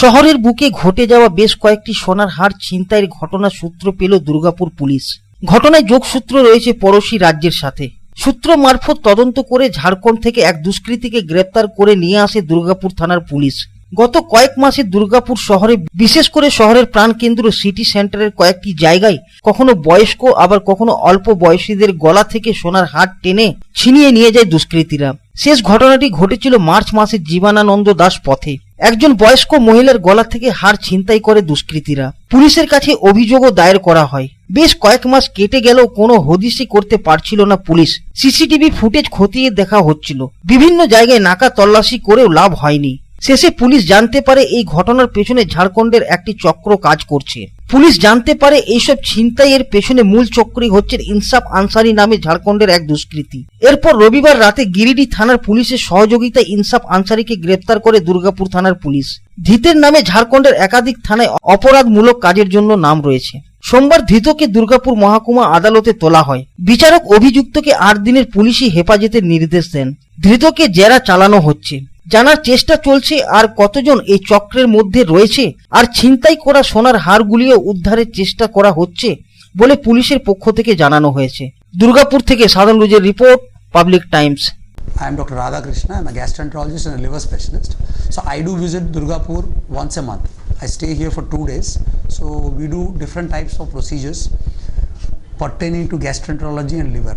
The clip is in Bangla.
শহরের বুকে ঘটে যাওয়া বেশ কয়েকটি সোনার হার ছিনতাইয়ের ঘটনা সূত্র পেল দুর্গাপুর পুলিশ। ঘটনায় যোগসূত্র রয়েছে পড়োশি রাজ্যের সাথে। সূত্র মারফত তদন্ত করে ঝাড়খণ্ড থেকে এক দুষ্কৃতীকে গ্রেপ্তার করে নিয়ে আসে দুর্গাপুর থানার পুলিশ। গত কয়েক মাসে দুর্গাপুর শহরে, বিশেষ করে শহরের প্রাণকেন্দ্র সিটি সেন্টারের কয়েকটি জায়গায় কখনো বয়স্ক, আবার কখনো অল্প বয়সীদের গলা থেকে সোনার হার টেনে ছিনিয়ে নিয়ে যায় দুষ্কৃতীরা। শেষ ঘটনাটি ঘটেছিল মার্চ মাসে জীবনানন্দ দাস পথে। একজন বয়স্ক মহিলার গলা থেকে হার ছিনতাই করে দুষ্কৃতীরা। পুলিশের কাছে অভিযোগও দায়ের করা হয়। বেশ কয়েক মাস কেটে গেলেও কোনো হদিসি করতে পারছিল না পুলিশ। সিসিটিভি ফুটেজ খতিয়ে দেখা হচ্ছিল। বিভিন্ন জায়গায় নাকা তল্লাশি করেও লাভ হয়নি। শেষে পুলিশ জানতে পারে এই ঘটনার পেছনে ঝাড়খণ্ডের একটি চক্র কাজ করছে। পুলিশ জানতে পারে এইসব ছিনতাইয়ের পেছনে মূল চক্রই হচ্ছে ইনসাফ আনসারি নামে ঝাড়খণ্ডের এক দুষ্কৃতী। এরপর রবিবার রাতে গিরিডি থানার পুলিশের সহযোগিতায় ইনসাফ আনসারিকে গ্রেপ্তার করে দুর্গাপুর থানার পুলিশ। ধৃতের নামে ঝাড়খণ্ডের একাধিক থানায় অপরাধমূলক কাজের জন্য নাম রয়েছে। সোমবার ধৃতকে দুর্গাপুর মহাকুমা আদালতে তোলা হয়। বিচারক অভিযুক্তকে আট দিনের পুলিশি হেফাজতের নির্দেশ দেন। ধৃতকে জেরা চালানো হচ্ছে। জানার চেষ্টা চলছে আর কতজন এই চক্রের মধ্যে রয়েছে আর ছিনতাই করা সোনার হারগুলিও উদ্ধারের চেষ্টা করা হচ্ছে বলে পুলিশের পক্ষ থেকে জানানো হয়েছে। দুর্গাপুর থেকে সাধারণ রুজের report, public times. I am doctor Radhakrishna I am gastroenterologist and liver specialist so I do visit Durgapur once a month I stay here for two days so we do different types of procedures pertaining to gastroenterology and liver